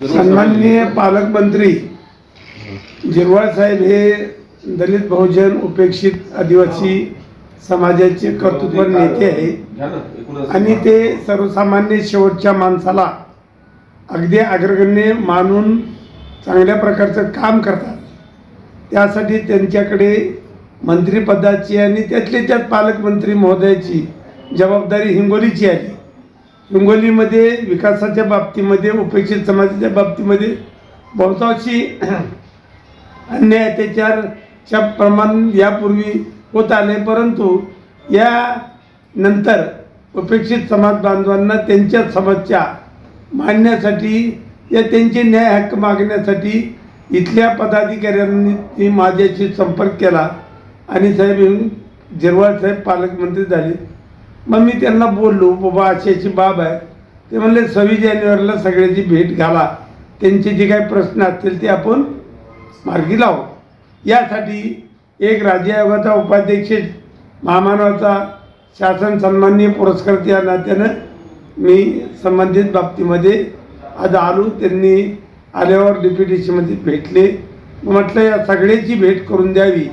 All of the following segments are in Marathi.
सन्माननीय पालकमंत्री जिरवाळ साहेब हे दलित बहुजन उपेक्षित आदिवासी समाजाचे कर्तृत्व नेते आहेत. आणि ते सर्वसामान्य शेवटच्या माणसाला अगदी अग्रगण्य मानून चांगल्या प्रकारचं काम करतात. त्यासाठी त्यांच्याकडे मंत्रिपदाची आणि त्यातले त्यात पालकमंत्री महोदयाची जबाबदारी हिंगोलीची आली हिंगोलीमध्ये विकासाच्या बाबतीमध्ये उपेक्षित समाजाच्या बाबतीमध्ये बहुतांशी अन्याय अत्याचारच्या प्रमाण यापूर्वी होत आले परंतु या नंतर उपेक्षित समाज बांधवांना त्यांच्या समस्या मांडण्यासाठी या त्यांचे न्याय हक्क मागण्यासाठी इथल्या पदाधिकाऱ्यांनी माझ्याशी संपर्क केला आणि साहेब जिरवाळ साहेब पालकमंत्री झाले. मग मी त्यांना बोललो बाबा अशी अशी बाब आहे. ते म्हणले सव्वीस जानेवारीला सगळ्याची भेट घाला. त्यांचे जे काही प्रश्न असतील ते आपण मार्गी लावू. यासाठी एक राज्य आयोगाचा उपाध्यक्ष महामानवाचा शासन सन्माननीय पुरस्कार या नात्यानं मी संबंधित बाबतीमध्ये आज आलो. त्यांनी आल्यावर डेप्युटेशनमध्ये भेटले. म्हटलं या सगळ्याची भेट करून द्यावी.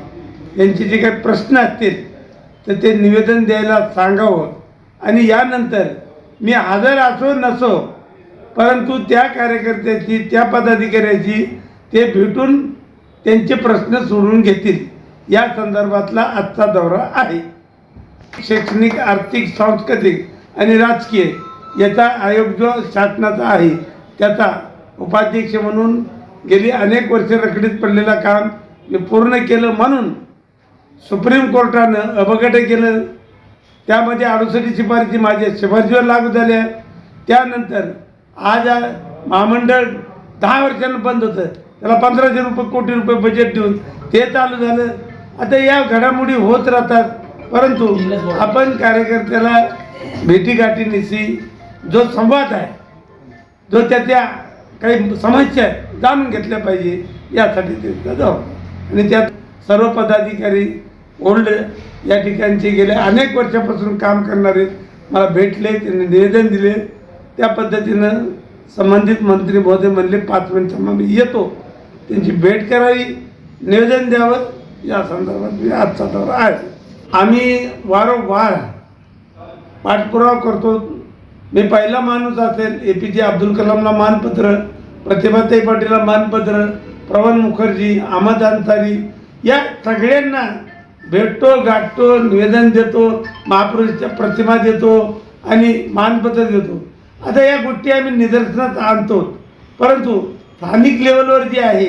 यांचे जे काही प्रश्न असतील तर ते निवेदन द्यायला सांगावं. आणि यानंतर मी हजर असो नसो परंतु त्या कार्यकर्त्याची त्या पदाधिकाऱ्याची ते भेटून त्यांचे प्रश्न सोडून घेतील. या संदर्भातला आजचा दौरा आहे. शैक्षणिक आर्थिक सांस्कृतिक आणि राजकीय याचा आयोग जो शासनाचा आहे त्याचा उपाध्यक्ष म्हणून गेली अनेक वर्ष रखडीत पडलेलं काम मी पूर्ण केलं म्हणून सुप्रीम कोर्टानं अवघड केलं. त्यामध्ये अडुसष्ट शिफारशी माझ्या शिफारशीवर लागू झाल्या त्यानंतर आज महामंडळ दहा वर्षांना बंद होतं. त्याला पंधराशे रुपये कोटी रुपये बजेट देऊन ते चालू झालं. आता या घडामोडी होत राहतात. परंतु आपण कार्यकर्त्याला भेटीगाठीनिशी जो संवाद आहे जो त्याच्या काही समस्या आहे जाणून घेतल्या पाहिजे. यासाठी ते जाऊ. आणि त्यात सर्व पदाधिकारी ओल्ड या ठिकाणचे गेले. अनेक वर्षापासून काम करणारे मला भेटले त्यांनी निवेदन दिले. त्या पद्धतीनं संबंधित मंत्री महोदय म्हणले पाच मिनिटांना मी येतो. त्यांची भेट करावी निवेदन द्यावं. या संदर्भात मी आजचा दौरा आहे. आम्ही वारंवार पाठपुरावा करतो. मी पहिला माणूस असेल ए पी जे अब्दुल कलामला मानपत्र प्रतिभाताई पाटीलला मानपत्र प्रवन मुखर्जी अहमद अन्सारी या सगळ्यांना भेटतो गाठतो निवेदन देतो महापुरुषच्या प्रतिमा देतो आणि मानपत्र देतो. आता या गोष्टी आम्ही निदर्शनात आणतो. परंतु स्थानिक लेवलवर जे आहे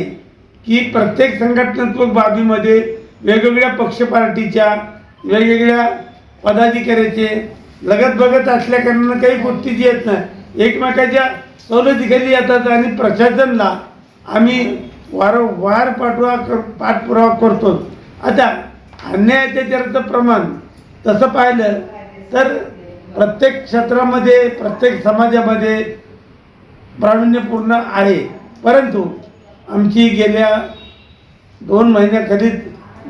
की प्रत्येक संघटनात्मक बाबीमध्ये वेगवेगळ्या पक्ष पार्टीच्या वेगवेगळ्या पदाधिकाऱ्याचे लगत बघत असल्या कारणानं काही गोष्टी जी आहेत ना एकमेकाच्या सवलतीखाली येतात आणि प्रशासनला आम्ही वारंवार पाठवा कर पाठपुरावा करतो. आता अन्याय अत्याचाराचं प्रमाण तसं पाहिलं तर प्रत्येक क्षेत्रामध्ये प्रत्येक समाजामध्ये प्रावीण्यपूर्ण आहे. परंतु आमची गेल्या दोन महिन्याखालीच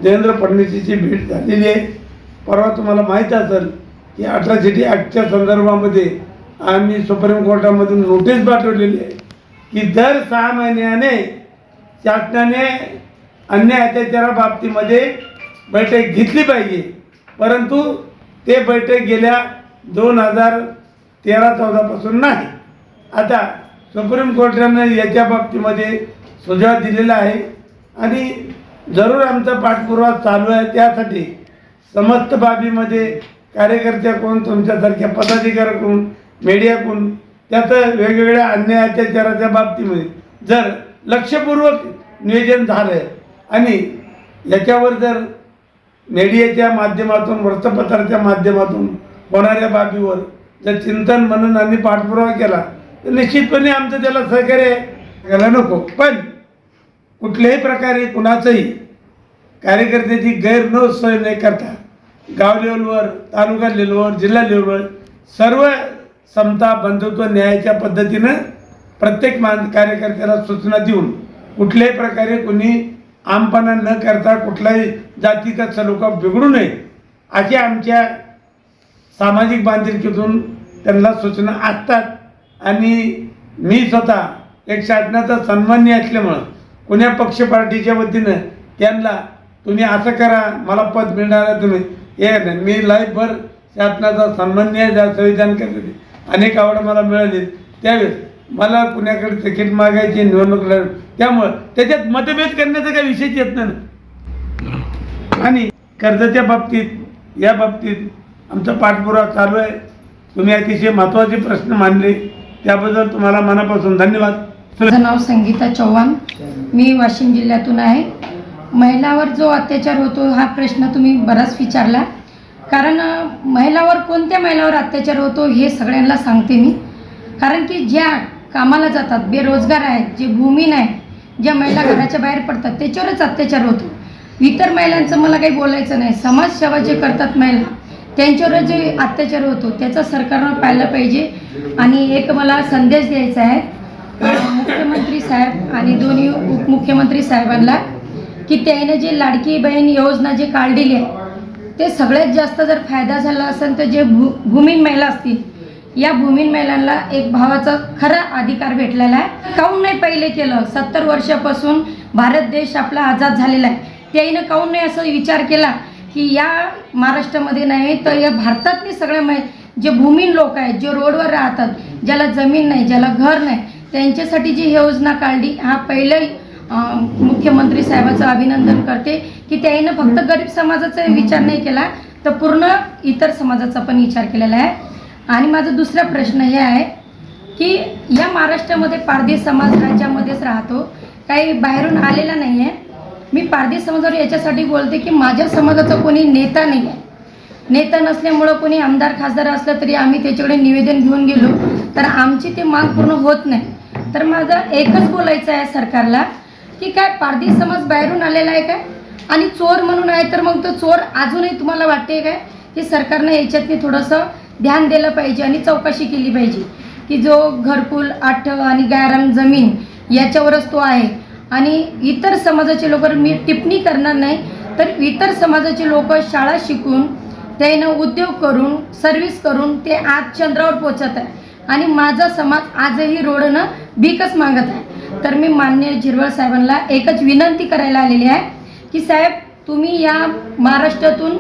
देवेंद्र फडणवीसची भेट झालेली आहे. परवा तुम्हाला माहीत असेल की अट्रॉसिटी ॲक्टच्या संदर्भामध्ये आम्ही सुप्रीम कोर्टामधून नोटीस पाठवलेली आहे की दर सहा महिन्याने शासनाने अन्याय अत्याचाराबाबतीमध्ये बैठक घेतली पाहिजे. परंतु ते बैठक गेल्या दोन हजार तेरा चौदापासून नाही. आता सुप्रीम कोर्टानं याच्या बाबतीमध्ये सुझाव दिलेला आहे. आणि जरूर आमचा पाठपुरावा चालू आहे. त्यासाठी समस्त बाबीमध्ये कार्यकर्त्याकडून तुमच्यासारख्या पदाधिकाऱ्याकडून मीडियाकडून त्याचं वेगवेगळ्या अन्याय अत्याचाराच्या बाबतीमध्ये जर लक्षपूर्वक नियोजन झालं आणि याच्यावर जर मीडियाच्या माध्यमातून वृत्तपत्राच्या माध्यमातून होणाऱ्या बाबीवर जर चिंतन म्हणून आणि पाठपुरावा केला तर निश्चितपणे आमचं त्याला सहकार्य करायला नको. पण कुठल्याही प्रकारे कुणाचंही कार्यकर्त्याची गैर न सोय न करता गाव लेवलवर तालुका लेवलवर जिल्हा लेवलवर सर्व समता बंधुत्व न्यायाच्या पद्धतीनं प्रत्येक मान कार्यकर्त्याला सूचना देऊन कुठल्याही प्रकारे कोणी आमपणा न करता कुठलाही जातीचा सलोखा बिघडू नये अशी आमच्या सामाजिक बांधिलकीतून त्यांना सूचना असतात. आणि मी स्वतः एक शासनाचा सन्मान्य असल्यामुळं कुण्या पक्ष पार्टीच्या वतीनं त्यांना तुम्ही असं करा मला पद मिळणार आहे तुम्ही. हे नाही मी लाईफभर शासनाचा सन्मान्य ज्या संविधान करते अनेक आवड मला मिळाली. त्यावेळेस मला पुण्याकडे तिकीट मागायची निवडणूक लढ त्यामुळं त्याच्यात मतभेद करण्याचा काही विषयच येत नाही. आणि कर्जाच्या बाबतीत या बाबतीत आमचा पाठपुरावा चालू आहे. तुम्ही अतिशय महत्त्वाचे प्रश्न मांडले. त्याबद्दल तुम्हाला मनापासून धन्यवाद. माझं नाव संगीता चव्हाण. मी वाशिम जिल्ह्यातून आहे. महिलावर जो अत्याचार होतो हा प्रश्न तुम्ही बराच विचारला. कारण महिलावर कोणत्या महिलावर अत्याचार होतो हे सगळ्यांना सांगते मी. कारण की ज्या कामाला जातात बेरोजगार आहेत जे भूमीन आहे ज्या महिला घराच्या बाहेर पडतात त्याच्यावरच अत्याचार होतो. इतर महिलांचं मला काही बोलायचं नाही. समाजसेवा जे करतात महिला त्यांच्यावर जे अत्याचार होतो त्याचा सरकारनं पाहिलं पाहिजे. आणि एक मला संदेश द्यायचा आहे मुख्यमंत्री साहेब आणि दोन्ही उपमुख्यमंत्री साहेबांना की त्याने जे लाडकी बहीण योजना जे काढलेली आहे ते सगळ्यात जास्त जर फायदा झाला असेल तर जे भू भूमीन महिला असतील या भूमीन महिलांना एक भावाचा खरा अधिकार भेटलेला आहे. काहून नाही पहिले केलं? सत्तर वर्षापासून भारत देश आपला आझाद झालेला आहे. त्याईनं काहून नाही असं विचार केला की या महाराष्ट्रामध्ये नाही तर या भारतातले सगळ्या मै जे भूमीन लोक आहेत जे रोडवर राहतात ज्याला जमीन नाही ज्याला घर नाही त्यांच्यासाठी जी योजना काढली हा पहिले मुख्यमंत्री साहेबाचं अभिनंदन करते की त्याईनं फक्त गरीब समाजाचा विचार नाही केला तर पूर्ण इतर समाजाचा पण विचार केलेला आहे. आणि माझा दुसरा प्रश्न हे आहे की या महाराष्ट्रामध्ये पारधी समाज राज्यामध्येच राहतो. काही बाहेरून आलेला नाही आहे मी पारधी समाजावर याच्यासाठी बोलते की माझ्या समाजाचा कोणी नेता नाही आहे नेता नसल्यामुळं कोणी आमदार खासदार असलं तरी आम्ही त्याच्याकडे निवेदन घेऊन गेलो. तर आमची ते माग पूर्ण होत नाही. तर माझं एकच बोलायचं आहे सरकारला की काय पारधी समाज बाहेरून आलेला आहे काय? आणि चोर म्हणून आहे तर मग तो चोर अजूनही तुम्हाला वाटते काय? की सरकारनं याच्यातनी थोडंसं ध्यान दिलं पाहिजे आणि चौकशी केली पाहिजे की जो घरकुल आठ आणि गायरान जमीन याच्यावरच तो आहे. आणि इतर समाजाचे लोक मी टिप्पणी करणार नाही तर इतर समाजाचे लोक शाळा शिकून त्यांना उद्योग करून सर्व्हिस करून ते आज चंद्रावर पोचत आहे. आणि माझा समाज आजही रोडनं भीकच मागत आहे. तर मी मान्य झिरवळ साहेबांना एकच विनंती करायला आलेली आहे की साहेब तुम्ही या महाराष्ट्रातून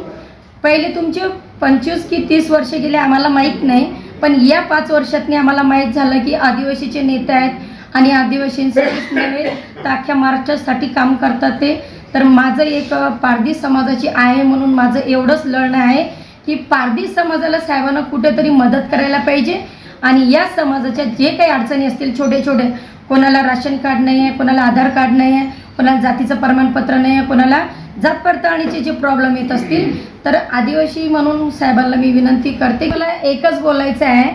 पहिले तुमचे पंचवीस की तीस वर्ष गेले आम्हाला माहीत नाही पण या पाच वर्षातनी आम्हाला माहीत झालं की आदिवासीचे नेते आहेत आणि आदिवासींसाठीच नव्हे तर अख्ख्या महाराष्ट्रासाठी काम करतात ते. तर माझं एक पारधी समाजाची आहे म्हणून माझं एवढंच लढणं आहे की पारधी समाजाला साहेबांना कुठेतरी मदत करायला पाहिजे आणि या समाजाच्या जे काही अडचणी असतील छोटे छोटे कोणाला राशन कार्ड नाही आहे कोणाला आधार कार्ड नाही आहे कोणाला जातीचं प्रमाणपत्र नाही आहे कोणाला जात पडताळणीचे जे प्रॉब्लेम येत असतील तर आदिवासी म्हणून साहेबांना मी विनंती करते. मला एकच बोलायचं आहे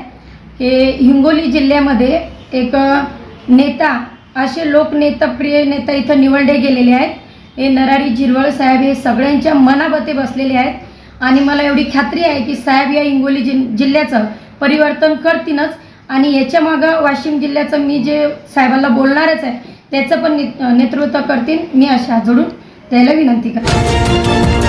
की हिंगोली जिल्ह्यामध्ये एक नेता असे लोकनेताप्रिय नेता इथं निवडले गेलेले आहेत. हे नरारी झिरवळ साहेब हे सगळ्यांच्या मनाबते बसलेले आहेत. आणि मला एवढी खात्री आहे की साहेब या हिंगोली जि जिल्ह्याचं परिवर्तन करतीलच. आणि याच्या मागं वाशिम जिल्ह्याचं मी जे साहेबांना बोलणारच आहे त्याचं पण ने- नेतृत्व करतील मी अशा जोडून त्याला विनंती करते